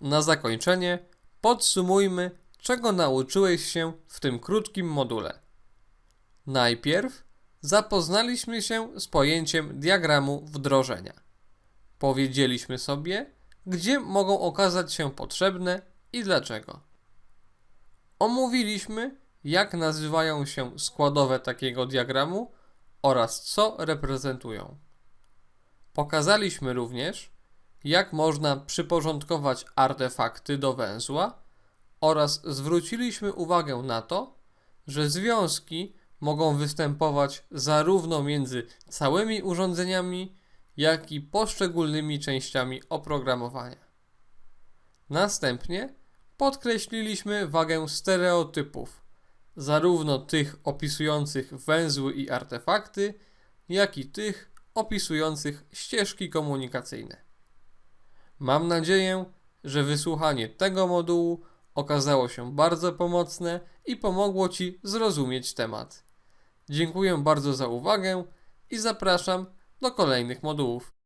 Na zakończenie podsumujmy, czego nauczyłeś się w tym krótkim module. Najpierw zapoznaliśmy się z pojęciem diagramu wdrożenia. Powiedzieliśmy sobie, gdzie mogą okazać się potrzebne i dlaczego. Omówiliśmy, jak nazywają się składowe takiego diagramu oraz co reprezentują. Pokazaliśmy również, jak można przyporządkować artefakty do węzła oraz zwróciliśmy uwagę na to, że związki mogą występować zarówno między całymi urządzeniami, jak i poszczególnymi częściami oprogramowania. Następnie podkreśliliśmy wagę stereotypów, zarówno tych opisujących węzły i artefakty, jak i tych opisujących ścieżki komunikacyjne. Mam nadzieję, że wysłuchanie tego modułu okazało się bardzo pomocne i pomogło Ci zrozumieć temat. Dziękuję bardzo za uwagę i zapraszam do kolejnych modułów.